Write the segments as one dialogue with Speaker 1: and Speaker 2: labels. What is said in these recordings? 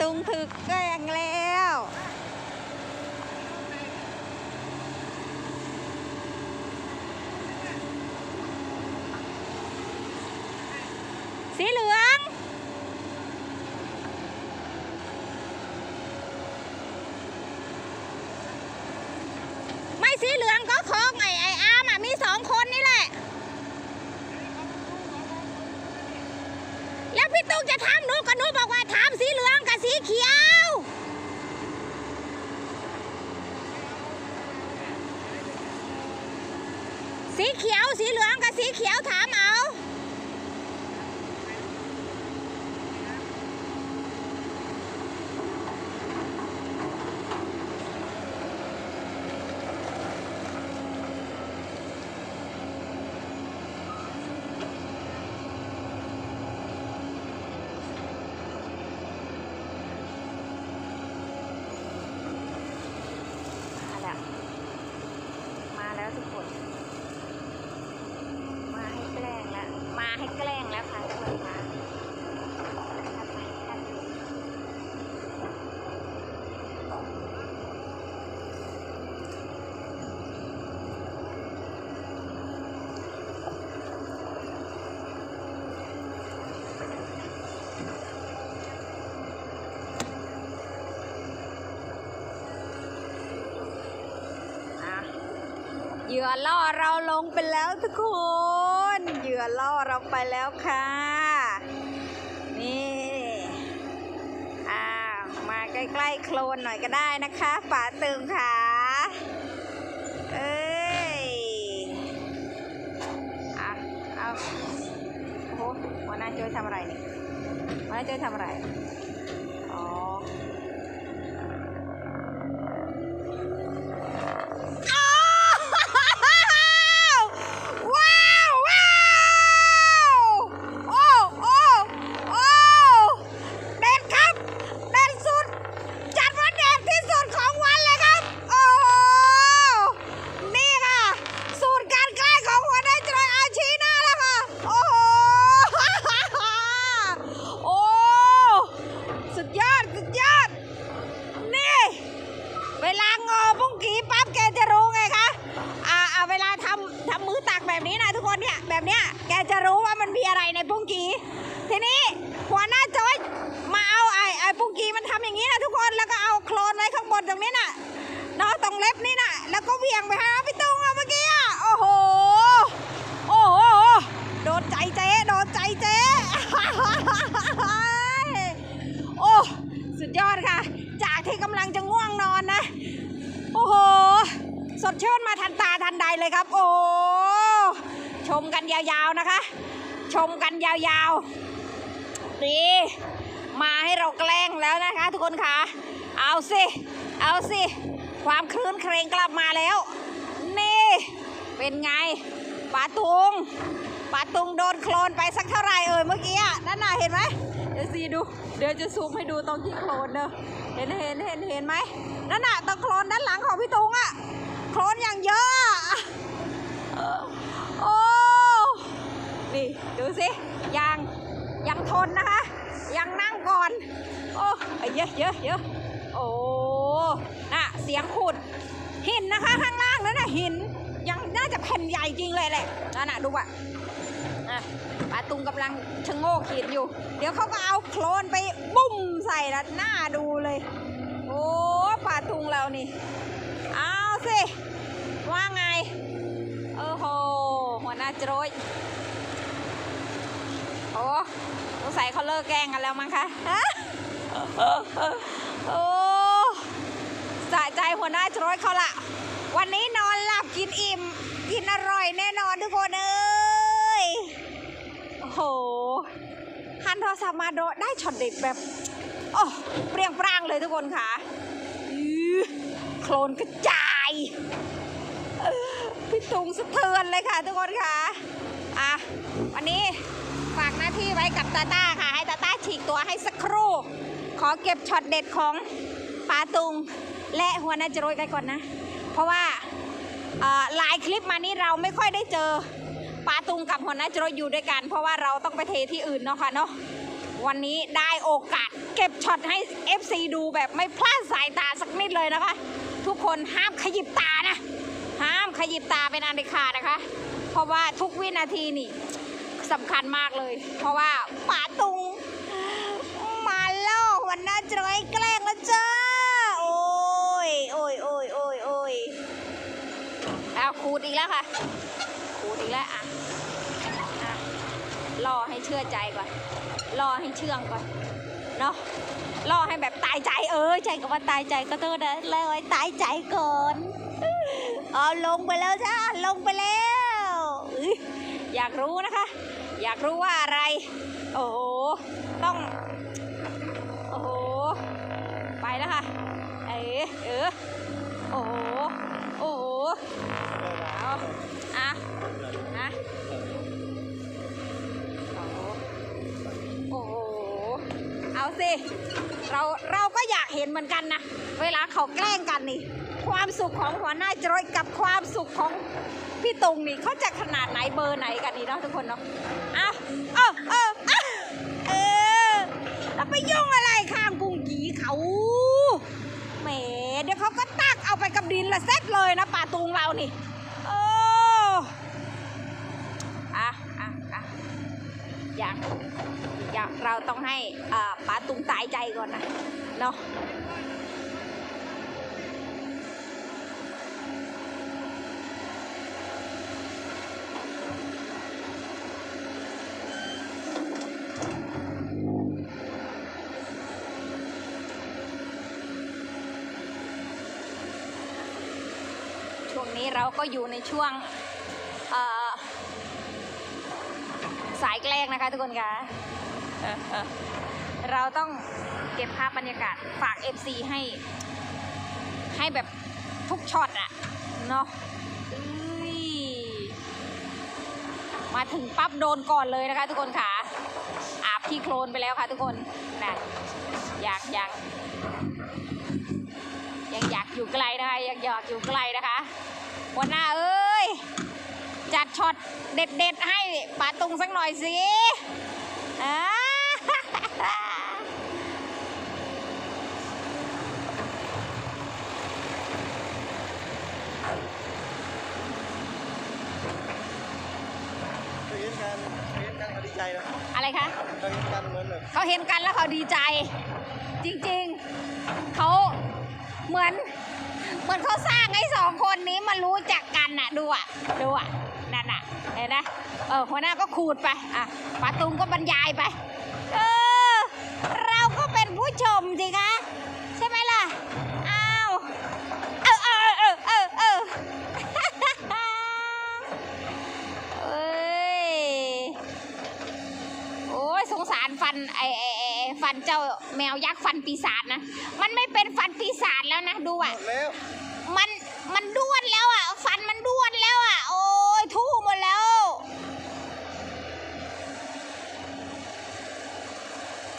Speaker 1: ตุงถึกแกงแล้วสีเหลือง ไม่สีเหลืองก็ของไอ้ไอ้อามอะ มีสองคนนี่แหละ แล้วพี่ตุ๊กจะถาหนูกับหนูบอกว่าถามสีเหลืองกับสีเขียว สี เขียว สีเหลืองกับสีเขียวถามเอา มาแล้ว มาแล้วทุกคน มาให้แกล้งแล้ว มาให้แกล้งแล้วค่ะทุกคนค่ะทัดไปทัดไปอะ เหยื่อล่อเราลงไปแล้วทุกคน เหยื่อล่อเราไปแล้วค่ะ นี่อ่าวมาใกล้ๆโคลนหน่อยก็ได้นะคะป่าตึงค่ะเอ้ยอะเอาโอ้โหหัวหน้าช่วยทำอะไรนี่หัวหน้าช่วยทำอะไรอ๋อ ทีนี้หัวหน้าจอยมาเอาไอ้ไอ้ปุ้งกีมันทำอย่างนี้นะทุกคนแล้วก็เอาโคลนไว้ข้างบนตรงนี้น่ะเนาะตรงเล็บนี่น่ะ แล้วก็เวียงไปหาพี่ตุ้งเมื่อกี้อะโอ้โหโอ้โหโดนใจเจ๊โดนใจเจ๊โอ้สุดยอดค่ะ จากที่กำลังจะง่วงนอนนะ โอ้โหสดชื่นมาทันตาทันใดเลยครับ โอ้ชมกันยาวๆนะคะ ชมกันยาวๆ ดีมาให้เราแกล้งแล้วนะคะ ทุกคนค่ะ เอาสิ เอาสิ ความคลื้นเครงกลับมาแล้ว นี่ เป็นไงป๋าตุงป๋าตุงโดนโคลนไปสักเท่าไหร่เอ่ยเมื่อกี้นั่นน่ะเห็นไหมเดี๋ยวซีดู เดี๋ยวจะซูมให้ดูตรงที่โคลนเด้อเห็นเห็นเห็นเห็นไหมนั่นน่ะตรงโคลนด้านหลังของพี่ตุงอะโคลนอย่างเยอะโอ้นี่ดูสิยัง ยังทนนะคะ ยังนั่งก่อน โอ้เยอะเยอะเยอะโอ้น่ะเสียงขุด หินนะคะข้างล่างนั่นน่ะหิน ยังน่าจะแผ่นใหญ่จริงเลยแหละนั่นน่ะดูอะอะปาตุงกำลังชะโงกหินอยู่ เดี๋ยวเขาก็เอาโคลนไปบุ้มใส่ละหน้าดูเลย โอ้ปาตุงเรานี่ เอาสิ ว่าไงโอ้โห หัวหน้าโจรย อ้สงสัยเขาเลิกแกล้งกันแล้วมั้งคะฮะโอ้สะใจหัวหน้าจรยเขาละ วันนี้นอนหลับกินอิ่ม กินอร่อยแน่นอนทุกคนเอ้ยโอ้โหหันโทรศัพท์มาโดได้ช็อตเด็ดแบบ โอ้เปรียงปร้างเลยทุกคนค่ะโคลนกระจายพี่ตุงสะเทือนเลยค่ะทุกคนค่ะ อะ วันนี้าที่ไว้กับตาต้าค่ะ ให้ตาต้าฉีกตัวให้สักครู่ ขอเก็บช็อตเด็ดของปาตุงและหัวนาจโรยกันก่อนนะ เพราะว่าหลายคลิปมานี้เราไม่ค่อยได้เจอปาตุงกับหัวนาจโรยอยู่ด้วยกัน เพราะว่าเราต้องไปเทที่อื่นเนาะค่ะเนาะวันนี้ได้โอกาสเก็บช็อตให้ FC ดูแบบไม่พลาดสายตาสักนิดเลยนะคะ ทุกคนห้ามขยิบตานะ ห้ามขยิบตาเป็นอันเด็ดขาดนะคะ เพราะว่าทุกวินาทีนี่ สำคัญมากเลย เพราะว่าป๋าตุง มาล่อวันหน้าจะร้อยแกล้งแล้วจ้า โอ้ยโอ้ยโอ้ยโอ้ยโอ้ยเอาขูดอีกแล้วค่ะขูดอีกแล้วอะอะรอให้เชื่อใจก่อนรอให้เชื่องก่อนเนาะรอให้แบบตายใจเออใจกับว่าตายใจก็โทษนะเลยไว้ตายใจก่อนเอาลงไปแล้วจ้าลงไปแล้วอุ๊ยอยากรู้นะคะ อยากรู้ว่าอะไร โอ้โห ต้อง โอ้โห ไปแล้วค่ะ เออเออโอ้โห โอ้โห เอาอะนะโอ้โหโอ้โห เอาสิ เรา เราก็อยากเห็นเหมือนกันนะ เวลาเขาแกล้งกันนี่ ความสุขของหัวหน้าจรอยกับความสุขของ พี่ตุงนี่เขาจะขนาดไหนเบอร์ไหนกันนี่เนาะทุกคนเนาะอะเออเออเออแล้วไปยุ่งอะไรข้างกุ้งกีเขาแหมเดี๋ยวเขาก็ตักเอาไปกับดินละเซ็ตเลยนะป่าตุงเรานี่เอออะอะอะอย่างอยากเราต้องให้อ่าป้าตุงตายใจก่อนนะเนาะ นี้เราก็อยู่ในช่วงสายแกล้งนะคะทุกคนคะเราต้องเก็บภาพบรรยากาศฝาก FC ให้ ให้แบบทุกช็อตอะเนาะมาถึงปั๊บโดนก่อนเลยนะคะทุกคนค่ะอาบขี้โคลนไปแล้วค่ะทุกคนนะอยากอยากยังอยากอยู่ไกลนะคะยังอยากอยู่ไกลนะคะ วันหน้าเอ้ย จัดช็อตเด็ดๆ ให้ป๋าตุงสักหน่อยสิอ่า
Speaker 2: เคยเห็นกันเคยเห็นกันเขาดีใจนะ
Speaker 1: อะไรคะ
Speaker 2: เคยเห็นกันเหมือนแบบ
Speaker 1: เขาเห็นกันแล้วเขาดีใจ จริงๆ เขาเหมือน เหมือนเขาสร้างไอ้สองคนนี้มารู้จักกันน่ะดูอะดูอะนั่นน่ะเห็นไหมเออหัวหน้าก็ขูดไปอะป้าตุงก็บรรยายไป เออ เราก็เป็นผู้ชมสิคะ ฟันเจ้าแมวยักษ์ฟันปีศาจนะ มันไม่เป็นฟันปีศาจแล้วนะดู
Speaker 2: หม
Speaker 1: อะ
Speaker 2: ดแล้ว
Speaker 1: มันมันด้วนแล้วอะ ฟันมันด้วนแล้วอะ โอ้ยทู่หมดแล้ว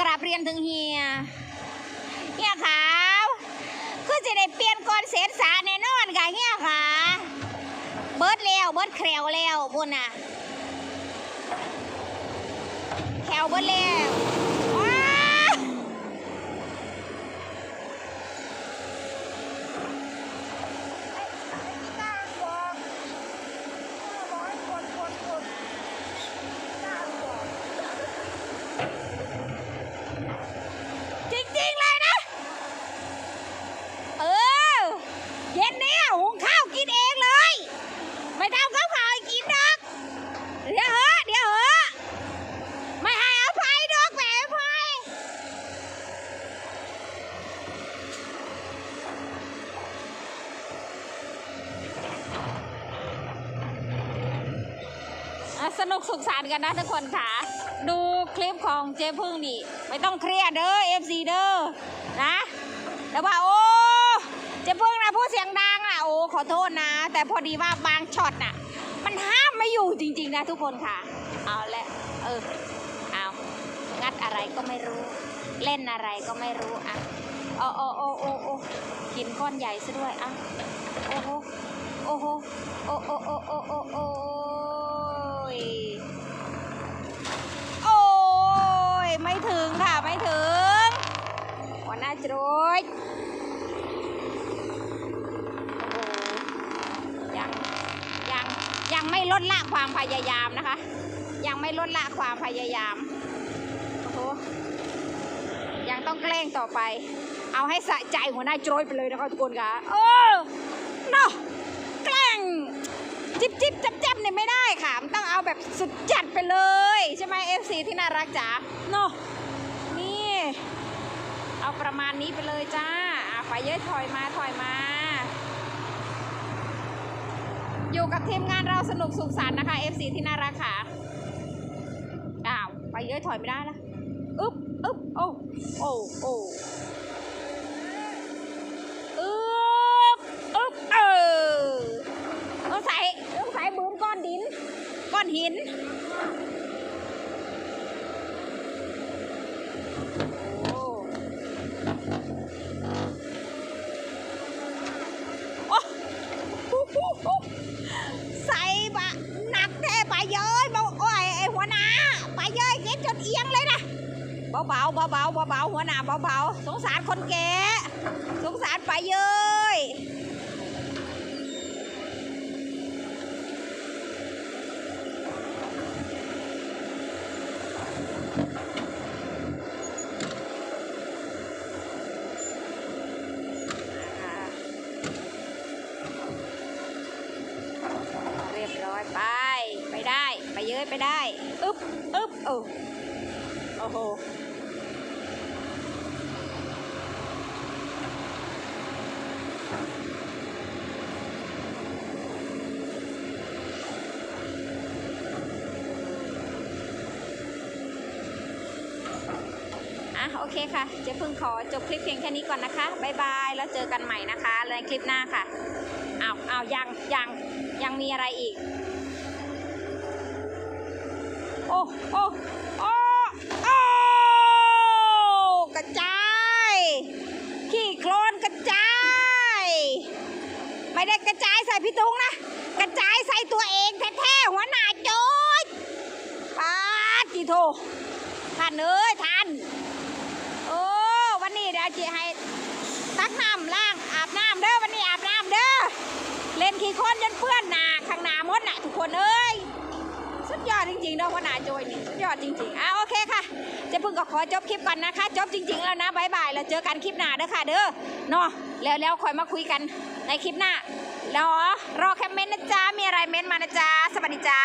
Speaker 1: กราบเรียนถึงเฮียเฮียขาวคือจะได้เปลี่ยนก่อนเสร็จสาแน่นอนค่ะเฮียขาเบิร์ดแล้วเบิร์ดแคลวแล้วบุญน่ะแถวเบิดแล้วว้าวจริงๆเลยนะ เออ เย็นเนี้ยหุงข้าวกินเองเลย ไม่ทำข้าวขาวให้กินดอกเดี๋ยวเหอะเดี๋ยวเหอะ ไม่ให้อภัยดอกแหมอภัยอะสนุ กสุขสันต์กันนะทุกคนค่ะ ดูคลิปของเจ๊พึ่งนี่ ไม่ต้องเครียดเด้อ FC เด้อนะแต่ว่าโอ้เจ๊พึ่งนะพูดเสียงดังนะโอ้ขอโทษนะ แต่พอดีว่าบางช็อตน่ะ มันห้ามไม่อยู่จริง ๆ นะทุกคนค่ะ เอาละเออเอางัดอะไรก็ไม่รู้ เล่นอะไรก็ไม่รู้อะโอ้โอ้โอ้โอ้โอ้กินก้อนใหญ่ซะด้วยอะโอ้โหโอ้โหโอ้โอ้โอ้โอ้โอ้โอ้ ยไม่ถึงค่ะไม่ถึงหัวหน้าจรยยังยังยังไม่ลดละความพยายามนะคะ ยังไม่ลดละความพยายามโอ้โหยังต้องแกล้งต่อไป เอาให้สะใจหัวหน้าจรยไปเลยนะคะทุกคนค่ะเออเนาะแกล้ง จิบจิบจ เนี่ยไม่ได้ค่ะ มันต้องเอาแบบสุดจัดไปเลย ใช่ไหมเอฟซีที่น่ารักจ๋าเนาะนี่ เอาประมาณนี้ไปเลยจ้าอะไปเยอะถอยมาถอยมา อยู่กับทีมงานเราสนุกสุขสันต์นะคะ FC ที่น่ารักค่ะอ้าวไปเยอะถอยไม่ได้ละอึ๊บอึ๊บโอ้โอ้โอ้ อนหิน โอ้โอ้ฮู้ฮู้ฮู้ใส่บะหนักแท้ไปเย้ยบอกโอ้ยไอหัวหน้าไปเย้ยเก็ตจนเอียงเลยนะเบาๆเบาเบาเบาหัวหน้าเบาๆสงสารคนแก่สงสารไปเย้ยอ่าเรียบร้อยไป ไปได้ ได้ อึ๊บอึ๊บโอ้โอ้โหอะโอเคค่ะ เจะเพิ่งขอจบคลิปเพียงแค่นี้ก่อนนะคะบายบาย แล้วเจอกันใหม่นะคะในคลิปหน้าค่ะอ้าวอ้าวยังยังยังมีอะไรอีก โอ้โอ้โอ้โอ้กระจาย ขี้โคลนกระจาย ไม่ได้กระจายใส่พี่ตุงนะ กระจายใส่ตัวเองแท้ๆหัวหน้าโจยปาจีโทท่านเอ้ยท่านโอ้วันนี้เดี๋ยวจีให้ตักน้ำล้างอาบน้ำเด้อวันนี้อาบน้ำเด้อเล่นขี้โคลนจนเปื้อนหนาข้างหน้ามดน่ะทุกคนเอ้ย อดจริงๆเนาะว่าหนาโจยนี่สุดยอดจริงๆอะโอเคค่ะจะพึ่งก็ขอจบคลิปก่อนนะคะ จบจริง ๆ แล้วนะบายบายแล้วเจอกันคลิปหน้าเด้อค่ะ เด้อเนาะแล้วแล้วคอยมาคุยกันในคลิปหน้ารอรอแคมเมนต์นะจ๊ะมีอะไรเม้นต์มานะจ๊ะสวัสดีจ้า